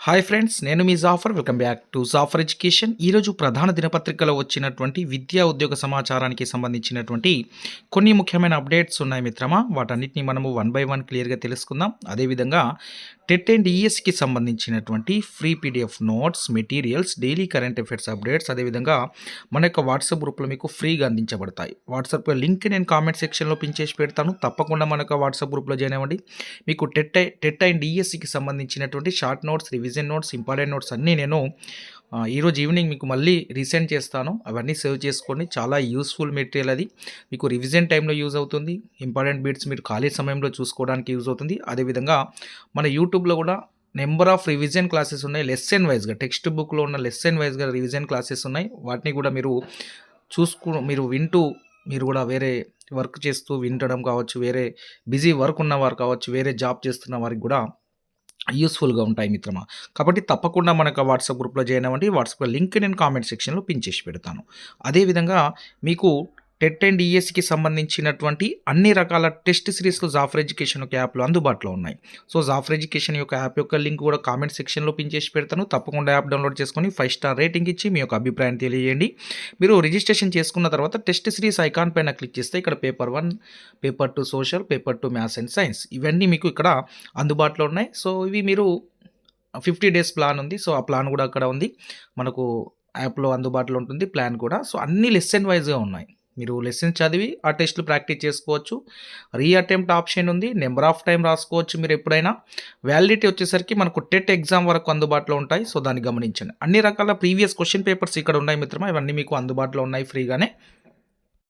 Hi friends నేను మీ Jafar welcome back to Jafar education ఈరోజు ప్రధాన దినపత్రికలో వచ్చినటువంటి విద్యా ఉద్యోగ సమాచారానికి సంబంధించినటువంటి కొన్ని ముఖ్యమైన అప్డేట్స్ ఉన్నాయి మిత్రమా. వాటన్నిటిని మనము వన్ బై వన్ క్లియర్గా తెలుసుకుందాం. అదేవిధంగా టెట్ అండ్ ఈఎస్కి సంబంధించినటువంటి free PDF notes materials daily current affairs updates అదేవిధంగా మన యొక్క వాట్సాప్ గ్రూప్లో మీకు ఫ్రీగా అందించబడతాయి. వాట్సాప్ లింక్ నేను కామెంట్ సెక్షన్లో పిన్ చేసి పెడతాను. తప్పకుండా మన యొక్క వాట్సాప్ గ్రూప్లో జాయిన్ అవ్వండి. మీకు టెట్ టెట్ అండ్ ఈఎస్సికి సంబంధించినటువంటి short notes revision notes important notes అన్నీ నేను ఈరోజు ఈవినింగ్ మీకు మళ్ళీ రీసెండ్ చేస్తాను. అవన్నీ సేవ్ చేసుకోండి. చాలా యూస్ఫుల్ మెటీరియల్ అది. మీకు రివిజన్ టైంలో యూజ్ అవుతుంది. ఇంపార్టెంట్ బీట్స్ మీరు ఖాళీ సమయంలో చూసుకోవడానికి యూజ్ అవుతుంది. అదేవిధంగా మన యూట్యూబ్లో కూడా నెంబర్ ఆఫ్ రివిజన్ క్లాసెస్ ఉన్నాయి. లెసన్ వైజ్గా టెక్స్ట్ బుక్లో ఉన్న లెసన్ వైజ్గా రివిజన్ క్లాసెస్ ఉన్నాయి. వాటిని కూడా మీరు చూసుకు మీరు వింటూ మీరు కూడా వేరే వర్క్ చేస్తూ వింటడం కావచ్చు వేరే బిజీ వర్క్ ఉన్నవారు కావచ్చు వేరే జాబ్ చేస్తున్న వారికి కూడా యూస్ఫుల్గా ఉంటాయి మిత్రమా? కాబట్టి తప్పకుండా మనకు వాట్సాప్ గ్రూప్లో జాయిన్ అవ్వండి. వాట్సాప్లో లింక్ నేను కామెంట్ సెక్షన్లో పిన్ చేసి పెడతాను. అదేవిధంగా మీకు టెట్ అండ్ ఈఎస్కి సంబంధించినటువంటి అన్ని రకాల టెస్ట్ సిరీస్లు జాఫర్ ఎడ్యుకేషన్ యొక్క యాప్లో అందుబాటులో ఉన్నాయి. సో జాఫర్ ఎడ్యుకేషన్ యొక్క యాప్ యొక్క లింక్ కూడా కామెంట్ సెక్షన్లో పిన్ చేసి పెడతాను. తప్పకుండా యాప్ డౌన్లోడ్ చేసుకొని ఫైవ్ స్టార్ రేటింగ్ ఇచ్చి మీ యొక్క అభిప్రాయం తెలియజేయండి. మీరు రిజిస్ట్రేషన్ చేసుకున్న తర్వాత టెస్ట్ సిరీస్ ఐకాన్ పైన క్లిక్ చేస్తే ఇక్కడ paper one paper two social paper two maths and science ఇవన్నీ మీకు ఇక్కడ అందుబాటులో ఉన్నాయి. సో ఇవి మీరు ఫిఫ్టీ డేస్ ప్లాన్ ఉంది. సో ఆ ప్లాన్ కూడా అక్కడ ఉంది. మనకు యాప్లో అందుబాటులో ఉంటుంది. ప్లాన్ కూడా. సో అన్ని లెసన్ వైజ్గా ఉన్నాయి. మీరు లెసన్స్ చదివి ఆ టెస్ట్లు ప్రాక్టీస్ చేసుకోవచ్చు. రీ అటెంప్ట్ ఆప్షన్ ఉంది. నెంబర్ ఆఫ్ టైం రాసుకోవచ్చు మీరు ఎప్పుడైనా. వ్యాలిడిటీ వచ్చేసరికి మనకు టెట్ ఎగ్జామ్ వరకు అందుబాటులో ఉంటాయి. సో దాన్ని గమనించండి. అన్ని రకాల ప్రీవియస్ క్వశ్చన్ పేపర్స్ ఇక్కడ ఉన్నాయి మిత్రమా. ఇవన్నీ మీకు అందుబాటులో ఉన్నాయి ఫ్రీగానే.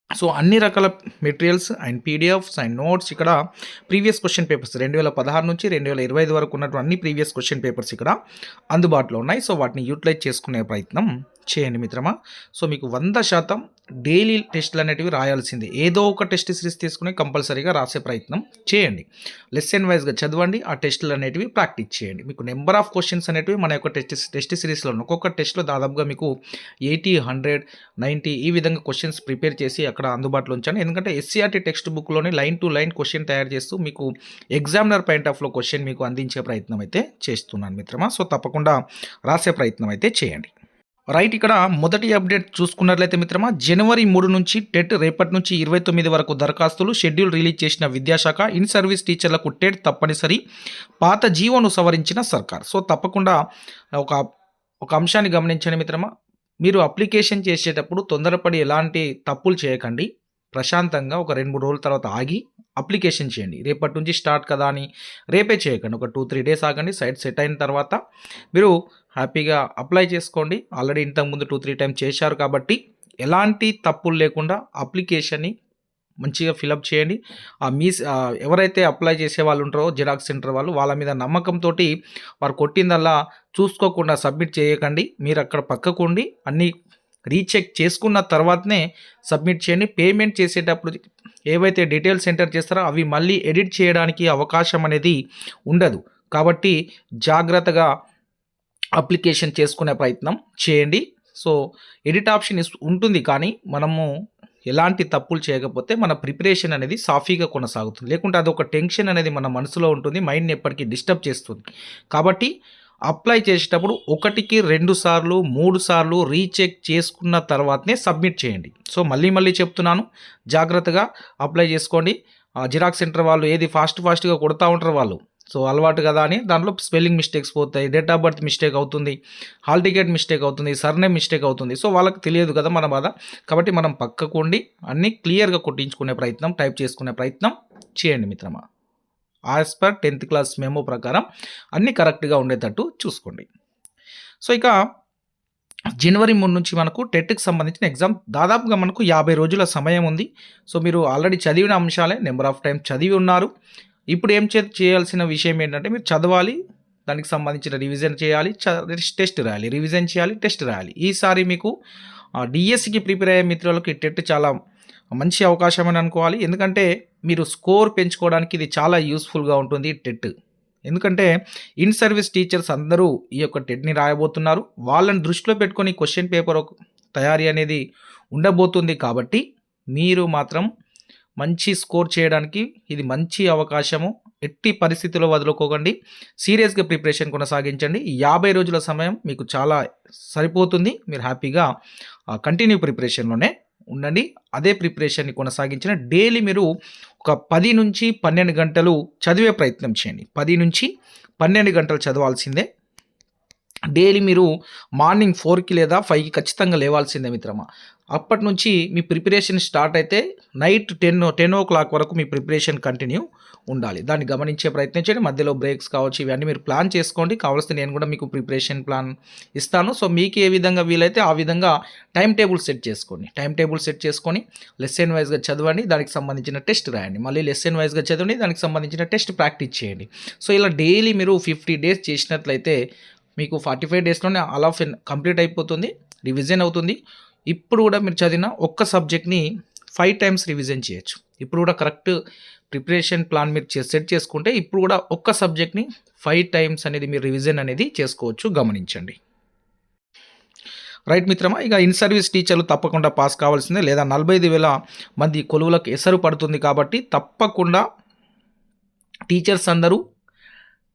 సో అన్ని రకాల materials and PDFs and notes ఇక్కడ ప్రీవియస్ క్వశ్చన్ పేపర్స్ రెండు వేల పదహారు నుంచి రెండు వేల ఇరవై ఐదు వరకు ఉన్నటువంటి అన్ని ప్రీవియస్ క్వశ్చన్ పేపర్స్ ఇక్కడ అందుబాటులో ఉన్నాయి. సో వాటిని యూటిలైజ్ చేసుకునే ప్రయత్నం చేయండి మిత్రమా. సో మీకు వంద శాతం డైలీ టెస్ట్లు అనేటివి రాయాల్సిందే. ఏదో ఒక టెస్ట్ సిరీస్ తీసుకుని కంపల్సరీగా రాసే ప్రయత్నం చేయండి. లెసన్ వైజ్గా చదవండి ఆ టెస్టులు అనేటివి ప్రాక్టీస్ చేయండి. మీకు నెంబర్ ఆఫ్ క్వశ్చన్స్ అనేటివి మన యొక్క టెస్ట్ టెస్ట్ సిరీస్లో ఒక్కొక్క టెస్ట్లో దాదాపుగా మీకు ఎయిటీ హండ్రెడ్ నైంటీ ఈ విధంగా క్వశ్చన్స్ ప్రిపేర్ చేసి అక్కడ అందుబాటులో ఉంచాను ఎందుకంటే ఎస్సీఆర్టీ టెక్స్ట్ బుక్లోని లైన్ టు లైన్ క్వశ్చన్ తయారు చేస్తూ మీకు ఎగ్జామినర్ పాయింట్ ఆఫ్లో క్వశ్చన్ మీకు అందించే ప్రయత్నం అయితే చేస్తున్నాను మిత్రమా. సో తప్పకుండా రాసే ప్రయత్నం అయితే చేయండి. రైట్ ఇక్కడ మొదటి అప్డేట్ చూసుకున్నట్లయితే మిత్రమా జనవరి మూడు నుంచి టెట్ రేపటి నుంచి ఇరవై తొమ్మిది వరకు దరఖాస్తులు షెడ్యూల్ రిలీజ్ చేసిన విద్యాశాఖ ఇన్ సర్వీస్ టీచర్లకు టెట్ తప్పనిసరి పాత జీవోను సవరించిన సర్కార్. సో తప్పకుండా ఒక ఒక అంశాన్ని గమనించండి మిత్రమా మీరు అప్లికేషన్ చేసేటప్పుడు తొందరపడి ఎలాంటి తప్పులు చేయకండి ప్రశాంతంగా ఒక రెండు మూడు రోజుల తర్వాత ఆగి అప్లికేషన్ చేయండి. రేపటి నుంచి స్టార్ట్ కదా అని రేపే చేయకండి ఒక టూ త్రీ డేస్ ఆగండి సైట్ సెట్ అయిన తర్వాత మీరు హ్యాపీగా అప్లై చేసుకోండి. ఆల్రెడీ ఇంతకుముందు టూ త్రీ టైం చేశారు కాబట్టి ఎలాంటి తప్పులు లేకుండా అప్లికేషన్ని మంచిగా ఫిలప్ చేయండి. ఆ మీ ఎవరైతే అప్లై చేసే వాళ్ళు ఉంటారో జిరాక్స్ సెంటర్ వాళ్ళు వాళ్ళ మీద నమ్మకంతో వారు కొట్టిందల్లా చూసుకోకుండా సబ్మిట్ చేయకండి. మీరు అక్కడ పక్కకుండి అన్నీ రీచెక్ చేసుకున్న తర్వాతనే సబ్మిట్ చేయండి. పేమెంట్ చేసేటప్పుడు ఏవైతే డీటెయిల్స్ ఎంటర్ చేస్తారో అవి మళ్ళీ ఎడిట్ చేయడానికి అవకాశం అనేది ఉండదు. కాబట్టి జాగ్రత్తగా అప్లికేషన్ చేసుకునే ప్రయత్నం చేయండి. సో ఎడిట్ ఆప్షన్ ఇస్- ఉంటుంది కానీ మనము ఎలాంటి తప్పులు చేయకపోతే మన ప్రిపరేషన్ అనేది సాఫీగా కొనసాగుతుంది. లేకుంటే అదొక టెన్షన్ అనేది మన మనసులో ఉంటుంది మైండ్ని ఎప్పటికీ డిస్టర్బ్ చేస్తుంది. కాబట్టి అప్లై చేసేటప్పుడు ఒకటికి రెండు సార్లు మూడు సార్లు రీచెక్ చేసుకున్న తర్వాతనే సబ్మిట్ చేయండి. సో మళ్ళీ మళ్ళీ చెప్తున్నాను జాగ్రత్తగా అప్లై చేసుకోండి. జిరాక్స్ సెంటర్ వాళ్ళు ఏది ఫాస్ట్ ఫాస్ట్గా కొడతా ఉంటారు వాళ్ళు. సో అలవాటు కదా అని దాంట్లో స్పెల్లింగ్ మిస్టేక్స్ పోతాయి డేట్ ఆఫ్ బర్త్ మిస్టేక్ అవుతుంది హాల్ టికెట్ మిస్టేక్ అవుతుంది సర్నేమ్ మిస్టేక్ అవుతుంది. సో వాళ్ళకి తెలియదు కదా మన బాధ. కాబట్టి మనం పక్కకు ఉండి అన్నీ క్లియర్గా కొట్టించుకునే ప్రయత్నం టైప్ చేసుకునే ప్రయత్నం చేయండి మిత్రమా. As per tenth class memo ప్రకారం అన్నీ కరెక్ట్గా ఉండేటట్టు చూసుకోండి. సో ఇక జనవరి మూడు నుంచి మనకు టెట్కి సంబంధించిన ఎగ్జామ్ దాదాపుగా మనకు యాభై రోజుల సమయం ఉంది. సో మీరు ఆల్రెడీ చదివిన అంశాలే నెంబర్ ఆఫ్ టైం చదివి ఉన్నారు. ఇప్పుడు ఏం చే చేయాల్సిన విషయం ఏంటంటే మీరు చదవాలి దానికి సంబంధించిన రివిజన్ చేయాలి టెస్ట్ రాయాలి రివిజన్ చేయాలి టెస్ట్ రాయాలి. ఈసారి మీకు డిఎస్సికి ప్రిపేర్ అయ్యే మిత్రులకు టెట్ చాలా మంచి అవకాశం అని అనుకోవాలి. ఎందుకంటే మీరు స్కోర్ పెంచుకోవడానికి ఇది చాలా యూస్ఫుల్గా ఉంటుంది టెట్ ఎందుకంటే ఇన్ సర్వీస్ టీచర్స్ అందరూ ఈ యొక్క టెట్ని రాయబోతున్నారు. వాళ్ళని దృష్టిలో పెట్టుకొని క్వశ్చన్ పేపర్ తయారీ అనేది ఉండబోతుంది కాబట్టి మీరు మాత్రం మంచి స్కోర్ చేయడానికి ఇది మంచి అవకాశము. ఎట్టి పరిస్థితుల్లో వదులుకోకండి. సీరియస్గా ప్రిపరేషన్ కొనసాగించండి. యాభై రోజుల సమయం మీకు చాలా సరిపోతుంది. మీరు హ్యాపీగా కంటిన్యూ ప్రిపరేషన్లోనే ఉండండి. అదే ప్రిపరేషన్ని కొనసాగించిన డైలీ మీరు ఒక పది నుంచి పన్నెండు గంటలు చదివే ప్రయత్నం చేయండి. పది నుంచి పన్నెండు గంటలు చదవాల్సిందే. డైలీ మీరు మార్నింగ్ ఫోర్కి లేదా ఫైవ్కి ఖచ్చితంగా లేవాల్సిందే మిత్రమా. అప్పటి నుంచి మీ ప్రిపరేషన్ స్టార్ట్ అయితే night ten ten o'clock వరకు మీ ప్రిపరేషన్ కంటిన్యూ ఉండాలి. దాన్ని గమనించే ప్రయత్నం చేయండి. మధ్యలో బ్రేక్స్ కావచ్చు ఇవన్నీ మీరు ప్లాన్ చేసుకోండి. కావాల్సిన నేను కూడా మీకు ప్రిపరేషన్ ప్లాన్ ఇస్తాను. సో మీకు ఏ విధంగా వీలైతే ఆ విధంగా టైం టేబుల్ సెట్ చేసుకోండి. టైం టేబుల్ సెట్ చేసుకొని లెసన్ వైజ్గా చదవండి. దానికి సంబంధించిన టెస్ట్ రాయండి. మళ్ళీ లెసన్ వైజ్గా చదవండి. దానికి సంబంధించిన టెస్ట్ ప్రాక్టీస్ చేయండి. సో ఇలా డైలీ మీరు ఫిఫ్టీ డేస్ చేసినట్లయితే మీకు ఫార్టీ ఫైవ్ డేస్లోనే ఆల్ ఆఫ్ కంప్లీట్ అయిపోతుంది. రివిజన్ అవుతుంది. ఇప్పుడు కూడా మీరు చదివిన ఒక్క సబ్జెక్ట్ని ఫైవ్ టైమ్స్ రివిజన్ చేయొచ్చు. ఇప్పుడు కూడా కరెక్ట్ ప్రిపరేషన్ ప్లాన్ మీరు సెట్ చేసుకుంటే ఇప్పుడు కూడా ఒక్క సబ్జెక్ట్ని ఫైవ్ టైమ్స్ అనేది మీరు రివిజన్ అనేది చేసుకోవచ్చు. గమనించండి. రైట్ మిత్రమా ఇక ఇన్ సర్వీస్ టీచర్లు తప్పకుండా పాస్ కావాల్సిందే. లేదా నలభై ఐదు వేల మంది కొలువులకు ఎసరు పడుతుంది కాబట్టి తప్పకుండా టీచర్స్ అందరూ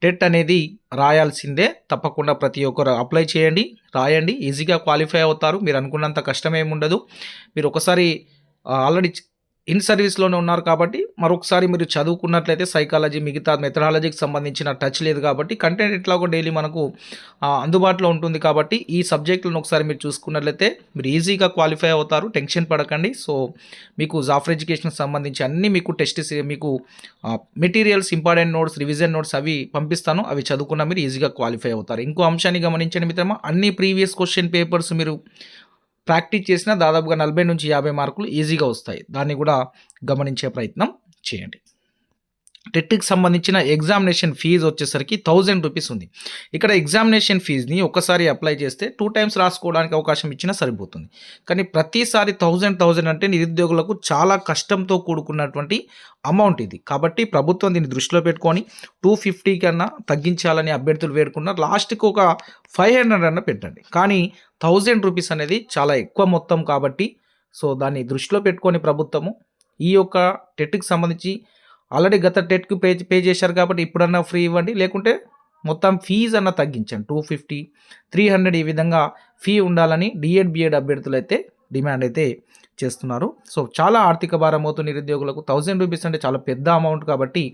టెట్ అనేది రాయాల్సిందే. తప్పకుండా ప్రతి ఒక్కరు అప్లై చేయండి రాయండి. ఈజీగా క్వాలిఫై అవుతారు. మీరు అనుకున్నంత కష్టమేముండదు. మీరు ఒకసారి ఆల్రెడీ ఇన్ సర్వీస్లోనే ఉన్నారు కాబట్టి మరొకసారి మీరు చదువుకున్నట్లయితే సైకాలజీ మిగతా మెథడాలజీకి సంబంధించిన టచ్ లేదు కాబట్టి కంటెంట్ ఎట్లాగో డైలీ మనకు అందుబాటులో ఉంటుంది కాబట్టి ఈ సబ్జెక్టులను ఒకసారి మీరు చూసుకున్నట్లయితే మీరు ఈజీగా క్వాలిఫై అవుతారు టెన్షన్ పడకండి. సో మీకు జాఫర్ ఎడ్యుకేషన్కి సంబంధించి అన్ని మీకు టెస్ట్ మీకు materials important notes revision notes అవి పంపిస్తాను. అవి చదువుకున్న మీరు ఈజీగా క్వాలిఫై అవుతారు. ఇంకో అంశాన్ని గమనించండి మిత్రమా అన్ని ప్రీవియస్ క్వశ్చన్ పేపర్స్ మీరు ప్రాక్టీస్ చేసినా దాదాపుగా నలభై నుంచి యాభై మార్కులు ఈజీగా వస్తాయి. దాన్ని కూడా గమనించే ప్రయత్నం చేయండి. టెట్కి సంబంధించిన ఎగ్జామినేషన్ ఫీజు వచ్చేసరికి థౌజండ్ రూపీస్ ఉంది. ఇక్కడ ఎగ్జామినేషన్ ఫీజుని ఒకసారి అప్లై చేస్తే టూ టైమ్స్ రాసుకోవడానికి అవకాశం ఇచ్చినా సరిపోతుంది. కానీ ప్రతిసారి థౌజండ్ థౌజండ్ అంటే నిరుద్యోగులకు చాలా కష్టంతో కూడుకున్నటువంటి అమౌంట్ ఇది. కాబట్టి ప్రభుత్వం దీన్ని దృష్టిలో పెట్టుకొని టూ ఫిఫ్టీ కన్నా తగ్గించాలని అభ్యర్థులు వేడుకున్నారు. లాస్ట్కి ఒక ఫైవ్ హండ్రెడ్ అన్న పెట్టండి. కానీ థౌజండ్ రూపీస్ అనేది చాలా ఎక్కువ మొత్తం కాబట్టి సో దాన్ని దృష్టిలో పెట్టుకొని ప్రభుత్వము ఈ యొక్క టెట్కి సంబంధించి ఆల్రెడీ గత టెట్కి పే పే చేశారు కాబట్టి ఇప్పుడన్నా ఫ్రీ ఇవ్వండి. లేకుంటే మొత్తం ఫీజు అన్న తగ్గించండి. టూ ఫిఫ్టీ త్రీ హండ్రెడ్ ఈ విధంగా ఫీ ఉండాలని డిఎడ్ బిఎడ్ అభ్యర్థులు అయితే డిమాండ్ అయితే చేస్తున్నారు. సో చాలా ఆర్థిక భారం అవుతుంది నిరుద్యోగులకు థౌజండ్ రూపీస్ అంటే చాలా పెద్ద అమౌంట్ కాబట్టి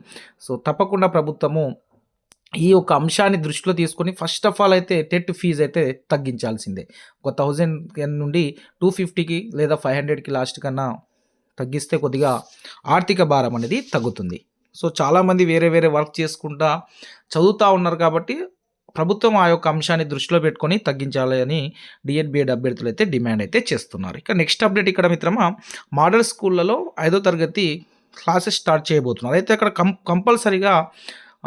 సో తప్పకుండా ప్రభుత్వము ఈ యొక్క అంశాన్ని దృష్టిలో తీసుకొని ఫస్ట్ ఆఫ్ ఆల్ అయితే టెట్ ఫీజు అయితే తగ్గించాల్సిందే. ఒక థౌజండ్ నుండి టూ ఫిఫ్టీకి లేదా ఫైవ్ హండ్రెడ్కి లాస్ట్ కన్నా తగ్గిస్తే కొద్దిగా ఆర్థిక భారం అనేది తగ్గుతుంది. సో చాలామంది వేరే వేరే వర్క్ చేసుకుంటా చదువుతూ ఉన్నారు కాబట్టి ప్రభుత్వం ఆ యొక్క అంశాన్ని దృష్టిలో పెట్టుకొని తగ్గించాలి అని డిఎడ్ అభ్యర్థులు అయితే డిమాండ్ అయితే చేస్తున్నారు. ఇక నెక్స్ట్ అప్డేట్ ఇక్కడ మిత్రమా మోడల్ స్కూళ్ళలో ఐదో తరగతి క్లాసెస్ స్టార్ట్ చేయబోతున్నారు. అయితే అక్కడ కం కంపల్సరీగా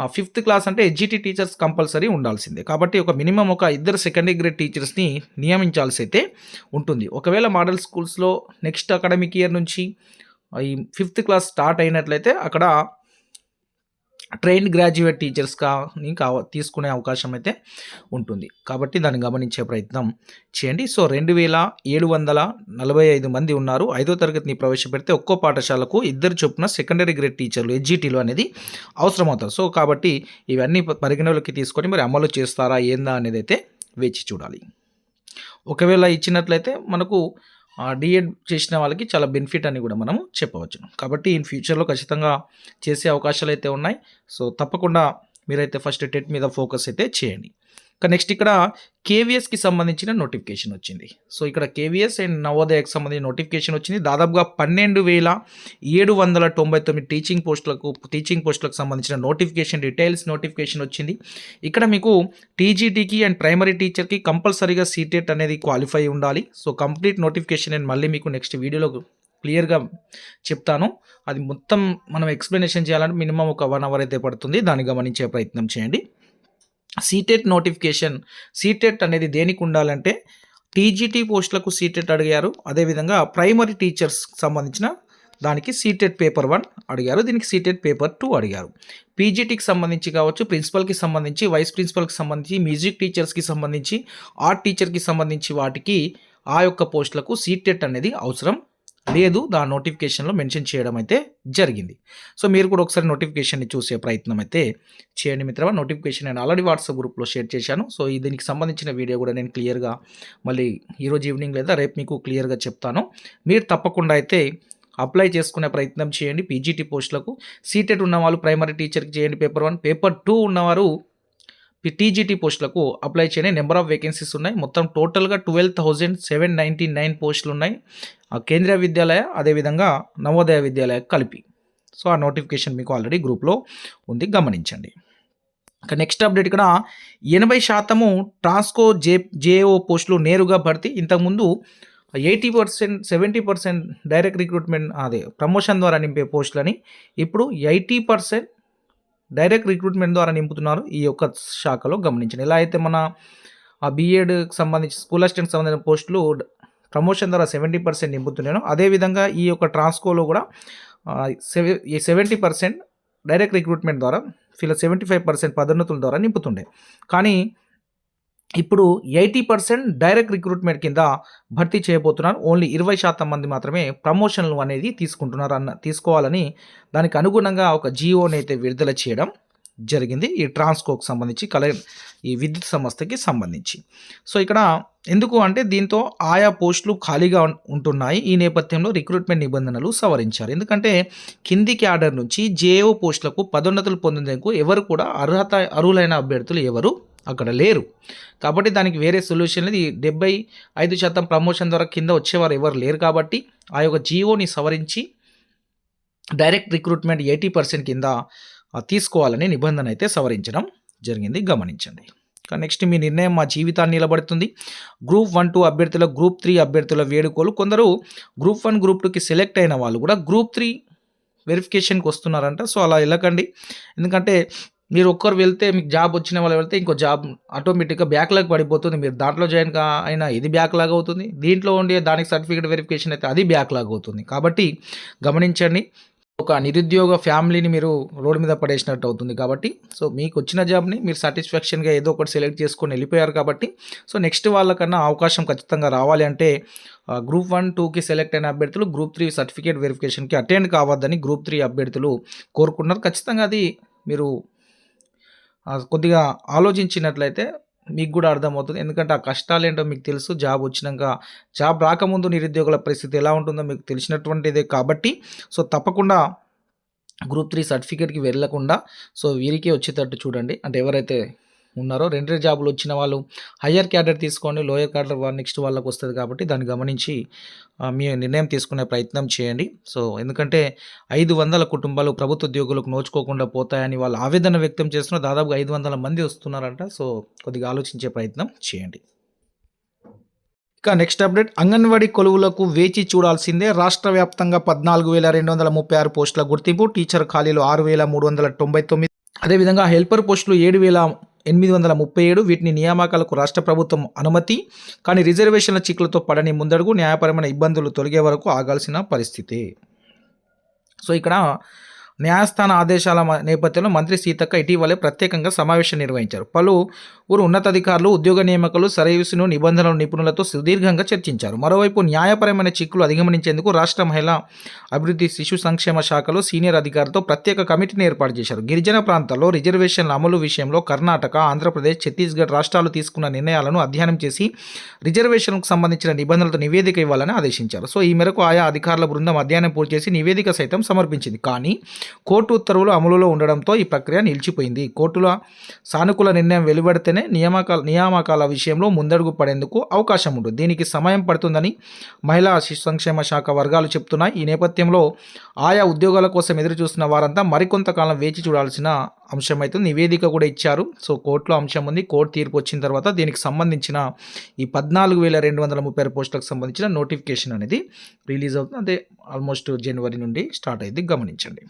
ఫిఫ్త్ క్లాస్ అంటే ఎడ్జిటి టీచర్స్ కంపల్సరీ ఉండాల్సిందే. కాబట్టి ఒక మినిమం ఒక ఇద్దరు సెకండరీ గ్రేడ్ టీచర్స్ని నియమించాల్సి అయితే ఉంటుంది. ఒకవేళ మోడల్ స్కూల్స్లో నెక్స్ట్ అకాడమిక్ ఇయర్ నుంచి ఈ ఫిఫ్త్ క్లాస్ స్టార్ట్ అయినట్లయితే అక్కడ ట్రైన్ గ్రాడ్యుయేట్ టీచర్స్గా కావ తీసుకునే అవకాశం అయితే ఉంటుంది. కాబట్టి దాన్ని గమనించే ప్రయత్నం చేయండి. సో రెండు వేల ఏడు వందల నలభై ఐదు మంది ఉన్నారు. ఐదో తరగతిని ప్రవేశపెడితే ఒక్కో పాఠశాలకు ఇద్దరు చొప్పున సెకండరీ గ్రేడ్ టీచర్లు ఎడ్జిటీలు అనేది అవసరం అవుతారు సో కాబట్టి ఇవన్నీ పరిగణలోకి తీసుకొని మరి అమలు చేస్తారా ఏందా అనేది అయితే వేచి చూడాలి. ఒకవేళ ఇచ్చినట్లయితే మనకు డిఎడ్ చేసిన వాళ్ళకి చాలా బెనిఫిట్ అని కూడా మనం చెప్పవచ్చు. కాబట్టి ఇన్ ఫ్యూచర్లో ఖచ్చితంగా చేసే అవకాశాలు అయితే ఉన్నాయి. సో తప్పకుండా మీరైతే ఫస్ట్ టెట్ మీద ఫోకస్ అయితే చేయండి. నెక్స్ట్ ఇక్కడ కేవీఎస్కి సంబంధించిన నోటిఫికేషన్ వచ్చింది. సో ఇక్కడ కేవీఎస్ అండ్ నవోదయకు సంబంధించిన నోటిఫికేషన్ వచ్చింది. దాదాపుగా పన్నెండు వేల ఏడు వందల తొంభై తొమ్మిది టీచింగ్ పోస్టులకు టీచింగ్ పోస్టులకు సంబంధించిన నోటిఫికేషన్ డీటెయిల్స్ నోటిఫికేషన్ వచ్చింది. ఇక్కడ మీకు టీజీటీకి అండ్ ప్రైమరీ టీచర్కి కంపల్సరీగా సీటెట్ అనేది క్వాలిఫై ఉండాలి. సో కంప్లీట్ నోటిఫికేషన్ నేను మళ్ళీ మీకు నెక్స్ట్ వీడియోలో క్లియర్గా చెప్తాను. అది మొత్తం మనం ఎక్స్ప్లెనేషన్ చేయాలంటే మినిమం ఒక వన్ అవర్ అయితే పడుతుంది. దాన్ని గమనించే ప్రయత్నం చేయండి. సీటెట్ నోటిఫికేషన్ సీటెట్ అనేది దేనికి ఉండాలంటే టీజీటీ పోస్టులకు సీటెట్ అడిగారు. అదేవిధంగా ప్రైమరీ టీచర్స్ సంబంధించిన దానికి సీటెట్ పేపర్ వన్ అడిగారు. దీనికి సీటెట్ పేపర్ టూ అడిగారు. పీజీటీకి సంబంధించి కావచ్చు ప్రిన్సిపల్కి సంబంధించి వైస్ ప్రిన్సిపల్కి సంబంధించి మ్యూజిక్ టీచర్స్కి సంబంధించి ఆర్ట్ టీచర్కి సంబంధించి వాటికి ఆ యొక్క పోస్టులకు సీటెట్ అనేది అవసరం. లేదు దా నోటిఫికేషన్లో మెన్షన్ చేయడం అయితే జరిగింది. సో మీరు కూడా ఒకసారి నోటిఫికేషన్ని చూసే ప్రయత్నం అయితే చేయండి మిత్రమా. నోటిఫికేషన్ నేను ఆల్రెడీ వాట్సాప్ గ్రూప్లో షేర్ చేశాను. సో ఈ దీనికి సంబంధించిన వీడియో కూడా నేను క్లియర్గా మళ్ళీ ఈరోజు ఈవినింగ్ లేదా రేపు మీకు క్లియర్గా చెప్తాను. మీరు తప్పకుండా అయితే అప్లై చేసుకునే ప్రయత్నం చేయండి. పీజీటీ పోస్టులకు సీటెడ్ ఉన్నవాళ్ళు ప్రైమరీ టీచర్కి చేయండి. పేపర్ వన్ పేపర్ టూ ఉన్నవారు టీజీటీ పోస్టులకు అప్లై చేయని నెంబర్ ఆఫ్ వేకెన్సీస్ ఉన్నాయి. మొత్తం టోటల్గా twelve thousand seven ninety nine పోస్టులు ఉన్నాయి. ఆ కేంద్రీయ విద్యాలయ అదేవిధంగా నవోదయ విద్యాలయ కలిపి. సో ఆ నోటిఫికేషన్ మీకు ఆల్రెడీ గ్రూప్లో ఉంది. గమనించండి. ఇక నెక్స్ట్ అప్డేట్ ఇక్కడ. ఎనభై శాతము ట్రాన్స్కో జే జేఓ పోస్టులు నేరుగా భర్తీ. ఇంతకుముందు eighty percent seventy percent direct recruitment అదే ప్రమోషన్ ద్వారా నింపే పోస్టులని. ఇప్పుడు ఎయిటీ పర్సెంట్ డైరెక్ట్ రిక్రూట్మెంట్ ద్వారా నింపుతున్నారు ఈ యొక్క శాఖలో గమనించండి ఇలా అయితే మన ఆ బీఎడ్కి సంబంధించి స్కూల్ అసిస్టెంట్ సంబంధించిన పోస్టులు ప్రమోషన్ ద్వారా సెవెంటీ పర్సెంట్ నింపుతున్నాను అదేవిధంగా ఈ యొక్క ట్రాన్స్కోలో కూడా సెవెంటీ పర్సెంట్ డైరెక్ట్ రిక్రూట్మెంట్ ద్వారా వీళ్ళ సెవెంటీ ఫైవ్ పర్సెంట్ పదోన్నతుల ద్వారా నింపుతుండే. కానీ ఇప్పుడు ఎయిటీ పర్సెంట్ డైరెక్ట్ రిక్రూట్మెంట్ కింద భర్తీ చేయబోతున్నారు. ఓన్లీ ఇరవై శాతం మంది మాత్రమే ప్రమోషన్లు అనేది తీసుకుంటున్నారు అన్న తీసుకోవాలని దానికి అనుగుణంగా ఒక జియోని అయితే విడుదల చేయడం జరిగింది. ఈ ట్రాన్స్కోకు సంబంధించి కల ఈ విద్యుత్ సంస్థకి సంబంధించి. సో ఇక్కడ ఎందుకు అంటే దీంతో ఆయా పోస్టులు ఖాళీగా ఉంటున్నాయి. ఈ నేపథ్యంలో రిక్రూట్మెంట్ నిబంధనలు సవరించారు. ఎందుకంటే కింది క్యాడర్ నుంచి జేఓ పోస్టులకు పదోన్నతులు పొందేందుకు ఎవరు కూడా అర్హత అర్హులైన అభ్యర్థులు ఎవరు అక్కడ లేరు. కాబట్టి దానికి వేరే సొల్యూషన్ లేదు. ఈ డెబ్బై ఐదు శాతం ప్రమోషన్ ద్వారా కింద వచ్చేవారు ఎవరు లేరు కాబట్టి ఆ యొక్క జియోని సవరించి డైరెక్ట్ రిక్రూట్మెంట్ ఎయిటీ పర్సెంట్ కింద తీసుకోవాలనే తీసుకోవాలని నిబంధన అయితే సవరించడం జరిగింది. గమనించండి. నెక్స్ట్ మీ నిర్ణయం మా జీవితాన్ని నిలబడుతుంది. గ్రూప్ వన్ టూ అభ్యర్థుల గ్రూప్ త్రీ అభ్యర్థుల వేడుకోలు కొందరు గ్రూప్ వన్ గ్రూప్ టూకి సెలెక్ట్ అయిన వాళ్ళు కూడా గ్రూప్ త్రీ వెరిఫికేషన్కి వస్తున్నారంట. సో అలా వెళ్ళకండి. ఎందుకంటే మీరు ఒక్కరు వెళ్తే మీకు జాబ్ వచ్చిన వాళ్ళు వెళ్తే ఇంకో జాబ్ ఆటోమేటిక్గా బ్యాక్లాగ్ పడిపోతుంది. మీరు దాంట్లో జాయిన్ కా అయినా ఇది బ్యాక్లాగ్ అవుతుంది. దీంట్లో ఉండే దానికి సర్టిఫికేట్ వెరిఫికేషన్ అయితే అది బ్యాక్లాగ్ అవుతుంది. కాబట్టి గమనించండి ఒక నిరుద్యోగ ఫ్యామిలీని మీరు రోడ్డు మీద పడేసినట్టు అవుతుంది కాబట్టి. సో మీకు వచ్చిన జాబ్ని మీరు సాటిస్ఫాక్షన్గా ఏదో ఒకటి సెలెక్ట్ చేసుకొని వెళ్ళిపోయారు కాబట్టి. సో నెక్స్ట్ వాళ్ళకన్నా అవకాశం ఖచ్చితంగా రావాలి అంటే గ్రూప్ వన్ టూకి సెలెక్ట్ అయిన అభ్యర్థులు గ్రూప్ త్రీ సర్టిఫికేట్ వెరిఫికేషన్కి అటెండ్ కావద్దని గ్రూప్ త్రీ అభ్యర్థులు కోరుకున్నారు ఖచ్చితంగా అది మీరు కొద్దిగా ఆలోచించినట్లయితే మీకు కూడా అర్థమవుతుంది. ఎందుకంటే ఆ కష్టాలు ఏంటో మీకు తెలుసు. జాబ్ వచ్చినాక జాబ్ రాకముందు నిరుద్యోగుల పరిస్థితి ఎలా ఉంటుందో మీకు తెలిసినటువంటిదే కాబట్టి సో తప్పకుండా గ్రూప్ త్రీ సర్టిఫికేట్కి వెళ్ళకుండా సో వీరికే వచ్చేటట్టు చూడండి. అంటే ఎవరైతే ఉన్నారో రెండు రెండు జాబులు వచ్చిన వాళ్ళు హయ్యర్ క్యాడర్ తీసుకోండి లోయర్ క్యాడర్ నెక్స్ట్ వాళ్ళకి వస్తుంది కాబట్టి దాన్ని గమనించి మీ నిర్ణయం తీసుకునే ప్రయత్నం చేయండి. సో ఎందుకంటే ఐదు వందల కుటుంబాలు ప్రభుత్వ ఉద్యోగులకు నోచుకోకుండా పోతాయని వాళ్ళు ఆవేదన వ్యక్తం చేస్తున్న దాదాపుగా ఐదు వందల మంది వస్తున్నారంట. సో కొద్దిగా ఆలోచించే ప్రయత్నం చేయండి. ఇక నెక్స్ట్ అప్డేట్ అంగన్వాడీ కొలువులకు వేచి చూడాల్సిందే. రాష్ట్ర వ్యాప్తంగా పద్నాలుగు వేల రెండు వందల ముప్పై ఆరు పోస్టుల గుర్తింపు టీచర్ ఖాళీలు ఆరు వేల మూడు వందల తొంభై తొమ్మిది. అదేవిధంగా హెల్పర్ పోస్టులు ఏడు వేల ఎనిమిది వందల ముప్పై ఏడు వీటిని నియామకాలకు రాష్ట్ర ప్రభుత్వం అనుమతి కానీ రిజర్వేషన్ల చిక్కులతో పడని ముందడుగు న్యాయపరమైన ఇబ్బందులు తొలగే వరకు ఆగాల్సిన పరిస్థితి. సో ఇక్కడ న్యాయస్థాన ఆదేశాల నేపథ్యంలో మంత్రి సీతక్క ఇటీవలే ప్రత్యేకంగా సమావేశం నిర్వహించారు. పలు ఊరు ఉన్నతాధికారులు ఉద్యోగ నియామకాలు సర్వీసును నిబంధనలు నిపుణులతో సుదీర్ఘంగా చర్చించారు. మరోవైపు న్యాయపరమైన చిక్కులు అధిగమనించేందుకు రాష్ట్ర మహిళా అభివృద్ధి శిశు సంక్షేమ శాఖలో సీనియర్ అధికారులతో ప్రత్యేక కమిటీని ఏర్పాటు చేశారు. గిరిజన ప్రాంతాల్లో రిజర్వేషన్ల అమలు విషయంలో కర్ణాటక ఆంధ్రప్రదేశ్ ఛత్తీస్గఢ్ రాష్ట్రాలు తీసుకున్న నిర్ణయాలను అధ్యయనం చేసి రిజర్వేషన్కు సంబంధించిన నిబంధనలతో నివేదిక ఇవ్వాలని ఆదేశించారు. సో ఈ మేరకు ఆయా అధికారుల బృందం అధ్యయనం పూర్తి చేసి నివేదిక సైతం సమర్పించింది. కానీ కోర్టు ఉత్తర్వులు అమలులో ఉండడంతో ఈ ప్రక్రియ నిలిచిపోయింది. కోర్టుల సానుకూల నిర్ణయం వెలువడితే వెలువడితేనే నియామకాల నియామకాల విషయంలో ముందడుగు పడేందుకు అవకాశం ఉంటుంది. దీనికి సమయం పడుతుందని మహిళా శిశు సంక్షేమ శాఖ వర్గాలు చెప్తున్నాయి. ఈ నేపథ్యంలో ఆయా ఉద్యోగాల కోసం ఎదురు చూస్తున్న వారంతా మరికొంతకాలం వేచి చూడాల్సిన అంశం అయితే నివేదిక కూడా ఇచ్చారు. సో కోర్టులో అంశం ఉంది. కోర్టు తీర్పు వచ్చిన తర్వాత దీనికి సంబంధించిన ఈ పద్నాలుగు వేల రెండు వందల ముప్పై ఆరు పోస్టులకు సంబంధించిన నోటిఫికేషన్ అనేది రిలీజ్ అవుతుంది. అదే ఆల్మోస్ట్ జనవరి నుండి స్టార్ట్ అయింది. గమనించండి.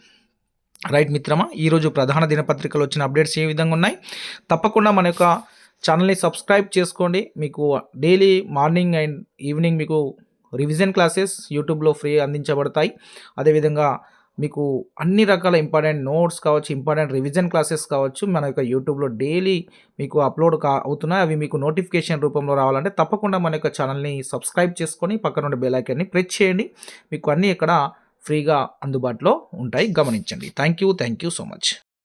రైట్ మిత్రమా ఈరోజు ప్రధాన దినపత్రికలు వచ్చిన అప్డేట్స్ ఏ విధంగా ఉన్నాయి తప్పకుండా మన యొక్క ఛానల్ని సబ్స్క్రైబ్ చేసుకోండి మీకు డైలీ మార్నింగ్ అండ్ ఈవినింగ్ మీకు రివిజన్ క్లాసెస్ యూట్యూబ్లో ఫ్రీ అందించబడతాయి అదేవిధంగా మీకు అన్ని రకాల ఇంపార్టెంట్ నోట్స్ కావచ్చు, ఇంపార్టెంట్ రివిజన్ క్లాసెస్ కావచ్చు, మన యొక్క యూట్యూబ్‌లో డైలీ మీకు అప్‌లోడ్ కా అవుతున్నాయి. అవి మీకు నోటిఫికేషన్ రూపంలో రావాలంటే తప్పకుండా మన యొక్క ఛానల్ని సబ్స్క్రైబ్ చేసుకొని పక్కనున్న బెల్ ఐకాన్‌ని ప్రెస్ చేయండి. మీకు అన్నీ ఇక్కడ ఫ్రీగా అందుబాటులో ఉంటాయి. గమనించండి. Thank you. Thank you so much.